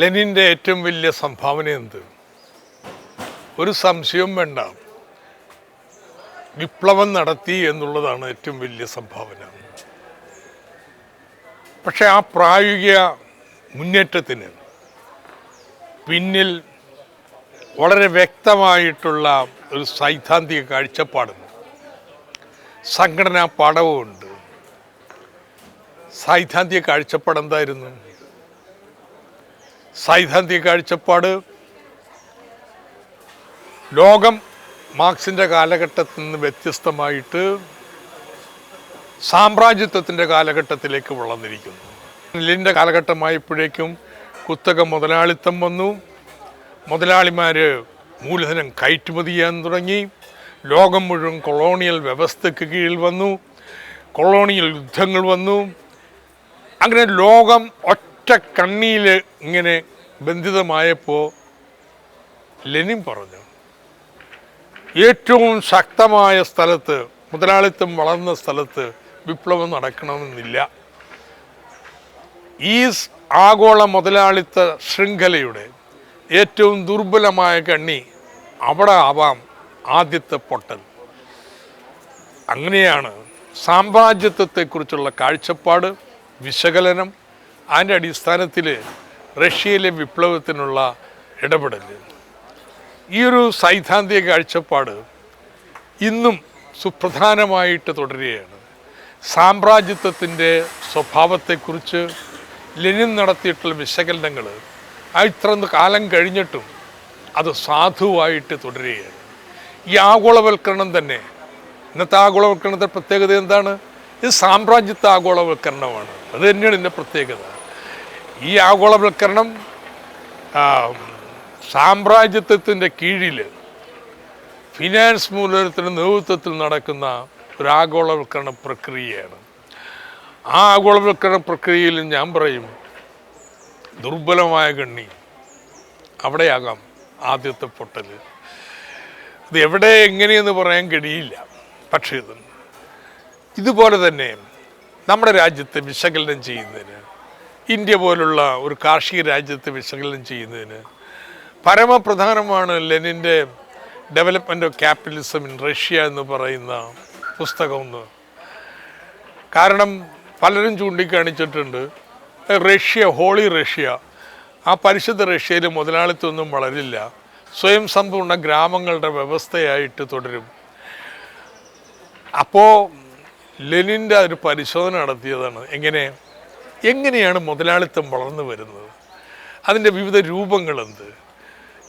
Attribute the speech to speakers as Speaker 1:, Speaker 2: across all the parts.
Speaker 1: ലെനിന്റെ ഏറ്റവും വലിയ സംഭാവന എന്ത്? ഒരു സംശയവും വേണ്ട. വിപ്ലവം നടത്തി എന്നുള്ളതാണ് ഏറ്റവും വലിയ സംഭാവന. പക്ഷെ ആ പ്രായോഗിക മുന്നേറ്റത്തിന് പിന്നിൽ വളരെ വ്യക്തമായിട്ടുള്ള ഒരു സൈദ്ധാന്തിക കാഴ്ചപ്പാടുണ്ട് സംഘടനാ പാഠവുമുണ്ട്. സൈദ്ധാന്തിക കാഴ്ചപ്പാട് എന്തായിരുന്നു? സൈദ്ധാന്തിക കാഴ്ചപ്പാട്. ലോകം മാർക്സിന്റെ കാലഘട്ടത്തിൽ നിന്ന് വ്യത്യസ്തമായിട്ട് സാമ്രാജ്യത്വത്തിന്റെ കാലഘട്ടത്തിലേക്ക് വളർന്നിരിക്കുന്നു. ലിന്റെ കാലഘട്ടമായപ്പോഴേക്കും കുത്തക മുതലാളിത്തം വന്നു. മുതലാളിമാർ മൂലധനം കയറ്റുമതി ചെയ്യാൻ തുടങ്ങി. ലോകം മുഴുവൻ കൊളോണിയൽ വ്യവസ്ഥയ്ക്ക് കീഴിൽ വന്നു. കൊളോണിയൽ യുദ്ധങ്ങൾ വന്നു. അങ്ങനെ ലോകം ഒറ്റ കണ്ണിയിൽ ഇങ്ങനെ ബന്ധിതമായപ്പോൾ ലെനിൻ പറഞ്ഞു ഏറ്റവും ശക്തമായ സ്ഥലത്ത് മുതലാളിത്തം വളർന്ന സ്ഥലത്ത് വിപ്ലവം നടക്കണമെന്നില്ല. ഈ ആഗോള മുതലാളിത്ത ശൃംഖലയുടെ ഏറ്റവും ദുർബലമായ കണ്ണി അവിടെ ആവാം ആദ്യത്തെ പൊട്ടൽ അങ്ങനെയാണ് സാമ്രാജ്യത്വത്തെക്കുറിച്ചുള്ള കാഴ്ചപ്പാട് വിശകലനം അതിന്റെ അടിസ്ഥാനത്തിൽ റഷ്യയിലെ വിപ്ലവത്തിനുള്ള ഇടപെടൽ. ഈ ഒരു സൈദ്ധാന്തിക കാഴ്ചപ്പാട് ഇന്നും സുപ്രധാനമായിട്ട് തുടരുകയാണ്. സാമ്രാജ്യത്വത്തിന്റെ സ്വഭാവത്തെക്കുറിച്ച് ലെനിൻ നടത്തിയിട്ടുള്ള വിശകലനങ്ങൾ ആ കാലം കഴിഞ്ഞിട്ടും അത് സാധുവായിട്ട് തുടരുകയാണ്. ഈ ആഗോളവൽക്കരണം തന്നെ ഇന്നത്തെ ആഗോളവൽക്കരണത്തെ പ്രത്യേകത എന്താണ്? ഇത് സാമ്രാജ്യത്വ ആഗോളവൽക്കരണമാണ് അത് തന്നെയാണ് ഇതിന്റെ പ്രത്യേകത. ഈ ആഗോളവൽക്കരണം സാമ്രാജ്യത്വത്തിന്റെ കീഴിൽ ഫിനാൻസ് മൂലധനത്തിന്റെ നേതൃത്വത്തിൽ നടക്കുന്ന ഒരു ആഗോളവൽക്കരണ പ്രക്രിയയാണ്. ആ ആഗോളവൽക്കരണ പ്രക്രിയയിൽ ഞാൻ പറയും ദുർബലമായ ഗണ്ണി അവിടെയാകാം ആദ്യത്തെ പൊട്ടൽ ഇത് എവിടെ എങ്ങനെയെന്ന് പറയാൻ കഴിയില്ല. പക്ഷേ ഇത് ഇതുപോലെ തന്നെ നമ്മുടെ രാജ്യത്തെ വിശകലനം ചെയ്യുന്നതിന് ഇന്ത്യ പോലുള്ള ഒരു കാർഷിക രാജ്യത്തെ വിശകലനം ചെയ്യുന്നതിന് പരമപ്രധാനമാണ് ലെനിന്റെ development of capitalism in Russia എന്ന് പറയുന്ന പുസ്തകമൊന്ന്. കാരണം പലരും ചൂണ്ടിക്കാണിച്ചിട്ടുണ്ട് റഷ്യ ഹോളി റഷ്യ. ആ പരിശുദ്ധ റഷ്യയിൽ മുതലാളിത്തമൊന്നും വളരില്ല. സ്വയം സമ്പൂർണ ഗ്രാമങ്ങളുടെ വ്യവസ്ഥയായിട്ട് തുടരും. അപ്പോൾ ലെനിന്റെ ഒരു പരിശോധന നടത്തിയതാണ്. എങ്ങനെ എങ്ങനെയാണ് മുതലാളിത്തം വളർന്നു വരുന്നത്? അതിന്റെ വിവിധ രൂപങ്ങളെന്ത്?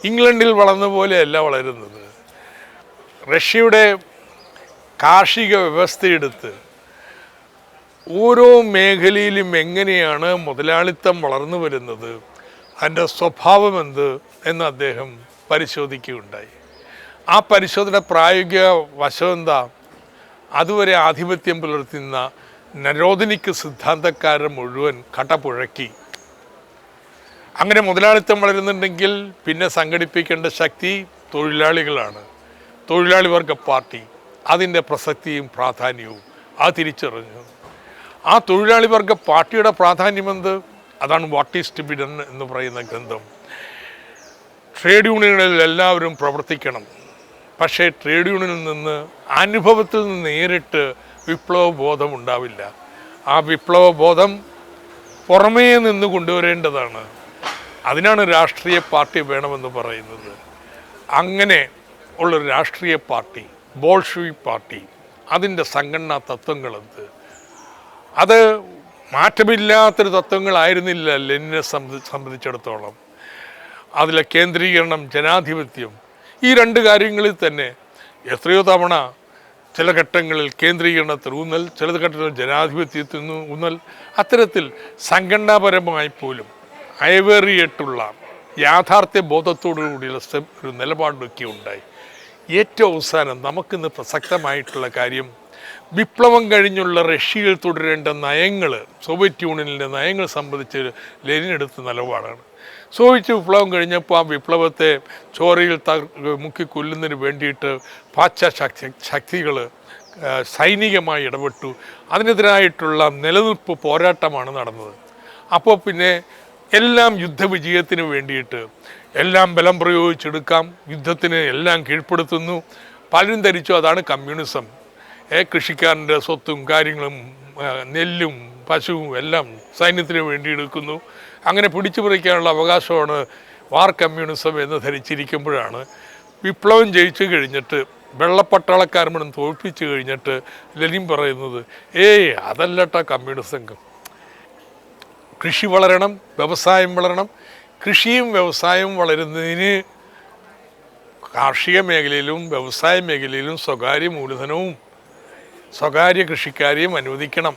Speaker 1: ഇംഗ്ലണ്ടിൽ വളർന്ന പോലെയല്ല വളരുന്നത്. റഷ്യയുടെ കാർഷിക വ്യവസ്ഥയെടുത്ത് ഓരോ മേഖലയിലും എങ്ങനെയാണ് മുതലാളിത്തം വളർന്നു വരുന്നത്? അതിന്റെ സ്വഭാവം എന്ത് എന്ന് അദ്ദേഹം പരിശോധിക്കുകയുണ്ടായി. ആ പരിശോധന പ്രായോഗിക വശം എന്താ? അതുവരെ ആധിപത്യം പുലർത്തുന്ന നരോധനിക്ക് സിദ്ധാന്തക്കാരെ മുഴുവൻ കടപുഴക്കി അങ്ങനെ മുതലാളിത്തം വളരുന്നുണ്ടെങ്കിൽ പിന്നെ സംഘടിപ്പിക്കേണ്ട ശക്തി തൊഴിലാളികളാണ്. തൊഴിലാളി വർഗ പാർട്ടി അതിന്റെ പ്രസക്തിയും പ്രാധാന്യവും ആ തിരിച്ചറിഞ്ഞു. ആ തൊഴിലാളി വർഗ പാർട്ടിയുടെ പ്രാധാന്യം എന്ത് അതാണ് what is to be done എന്ന് പറയുന്ന ഗ്രന്ഥം. ട്രേഡ് യൂണിയനുകളിൽ എല്ലാവരും പ്രവർത്തിക്കണം. പക്ഷേ ട്രേഡ് യൂണിയനിൽ നിന്ന് അനുഭവത്തിൽ നിന്ന് നേരിട്ട് വിപ്ലവ ബോധം ഉണ്ടാവില്ല ആ വിപ്ലവ ബോധം പുറമേ നിന്ന് കൊണ്ടുവരേണ്ടതാണ്. അതിനാണ് രാഷ്ട്രീയ പാർട്ടി വേണമെന്ന് പറയുന്നത്. അങ്ങനെ ഉള്ളൊരു രാഷ്ട്രീയ പാർട്ടി ബോൾഷുവി പാർട്ടി അതിന്റെ സംഘടനാ തത്വങ്ങളെന്ത്? അത് മാറ്റമില്ലാത്തൊരു തത്വങ്ങളായിരുന്നില്ല ലെനിനെ സംബന്ധി സംബന്ധിച്ചിടത്തോളം. അതിലെ കേന്ദ്രീകരണം ജനാധിപത്യം ഈ രണ്ട് കാര്യങ്ങളിൽ തന്നെ എത്രയോ തവണ ചില ഘട്ടങ്ങളിൽ കേന്ദ്രീകരണത്തിൽ ഊന്നൽ ചില ഘട്ടങ്ങളിൽ ജനാധിപത്യത്തിൽ നിന്ന് ഊന്നൽ. അത്തരത്തിൽ സംഘടനാപരമായി പോലും അയവേറിയിട്ടുള്ള യാഥാർത്ഥ്യ ബോധത്തോടു കൂടിയുള്ള സ്റ്റെപ്പ് ഒരു നിലപാടൊക്കെ ഉണ്ടായി. ഏറ്റവും അവസാനം നമുക്കിന്ന് പ്രസക്തമായിട്ടുള്ള കാര്യം വിപ്ലവം കഴിഞ്ഞുള്ള റഷ്യയിൽ തുടരേണ്ട നയങ്ങൾ സോവിയറ്റ് യൂണിയനിലെ നയങ്ങൾ സംബന്ധിച്ച് ലെനിൻ എടുത്ത നിലപാടാണ്. സോവിയറ്റ് വിപ്ലവം കഴിഞ്ഞപ്പോൾ ആ വിപ്ലവത്തെ ചോരയിൽ ത മുക്കി കൊല്ലുന്നതിന് വേണ്ടിയിട്ട് പാശ്ചാശക്തി ശക്തി ശക്തികൾ സൈനികമായി ഇടപെട്ടു. അതിനെതിരായിട്ടുള്ള നിലനിൽപ്പ് പോരാട്ടമാണ് നടന്നത്. അപ്പോൾ പിന്നെ എല്ലാം യുദ്ധവിജയത്തിന് വേണ്ടിയിട്ട് എല്ലാം ബലം പ്രയോഗിച്ചെടുക്കാം യുദ്ധത്തിന് എല്ലാം കീഴ്പ്പെടുത്തുന്നു. പലരും ധരിച്ചു അതാണ് കമ്മ്യൂണിസം. ഏ കൃഷിക്കാരന്റെ സ്വത്തും കാര്യങ്ങളും നെല്ലും പശുവും എല്ലാം സൈന്യത്തിന് വേണ്ടി എടുക്കുന്നു. അങ്ങനെ പിടിച്ചു പറിക്കാനുള്ള അവകാശമാണ് വാർ കമ്മ്യൂണിസം എന്ന് ധരിച്ചിരിക്കുമ്പോഴാണ്. വിപ്ലവം ജയിച്ചു കഴിഞ്ഞിട്ട് വെള്ളപ്പട്ടാളക്കാർ തോൽപ്പിച്ചു കഴിഞ്ഞിട്ട് ലെനിൻ പറയുന്നത് ഏയ് അതല്ലട്ട കമ്മ്യൂണിസം കൃഷി വളരണം വ്യവസായം വളരണം. കൃഷിയും വ്യവസായവും വളരുന്നതിന് കാർഷിക മേഖലയിലും വ്യവസായ മേഖലയിലും സ്വകാര്യ മൂലധനവും സ്വകാര്യ കൃഷിക്കാരെയും അനുവദിക്കണം.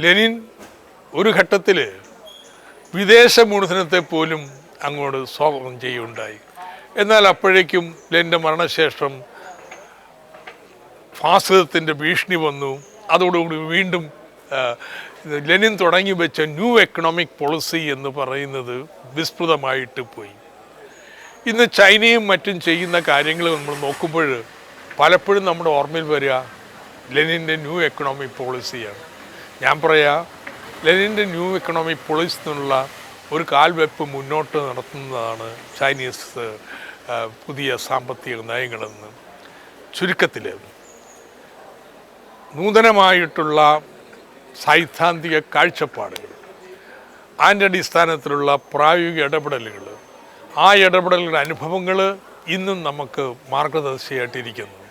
Speaker 1: ലെനിൻ ഒരു ഘട്ടത്തിൽ വിദേശ മൂലധനത്തെ പോലും അങ്ങോട്ട് സ്വാഗതം ചെയ്യുകയുണ്ടായി. എന്നാൽ അപ്പോഴേക്കും ലെന്റെ മരണശേഷം ഫാസിസത്തിന്റെ ഭീഷണി വന്നു. അതോടുകൂടി വീണ്ടും ലെനിൻ തുടങ്ങി വെച്ച ന്യൂ എക്കണോമിക് പോളിസി എന്ന് പറയുന്നത് വിസ്തൃതമായിട്ട് പോയി. ഇന്ന് ചൈനയും മറ്റും ചെയ്യുന്ന കാര്യങ്ങൾ നമ്മൾ നോക്കുമ്പോൾ പലപ്പോഴും നമ്മുടെ ഓർമ്മയിൽ വരിക ലെനിന്റെ ന്യൂ എക്കണോമിക് പോളിസിയാണ്. ഞാൻ പറയാ ലെനിന്റെ ന്യൂ എക്കണോമി പോളിസി എന്നുള്ള ഒരു കാൽവെപ്പ് മുന്നോട്ട് നടത്തുന്നതാണ് ചൈനീസ് പുതിയ സാമ്പത്തിക നയങ്ങളെന്ന്. ചുരുക്കത്തിൽ നൂതനമായിട്ടുള്ള സൈദ്ധാന്തിക കാഴ്ചപ്പാടുകൾ അതിന്റെ അടിസ്ഥാനത്തിലുള്ള പ്രായോഗിക ഇടപെടലുകൾ ആ ഇടപെടലുകളുടെ അനുഭവങ്ങൾ ഇന്നും നമുക്ക് മാർഗദർശിയായിട്ടിരിക്കുന്നു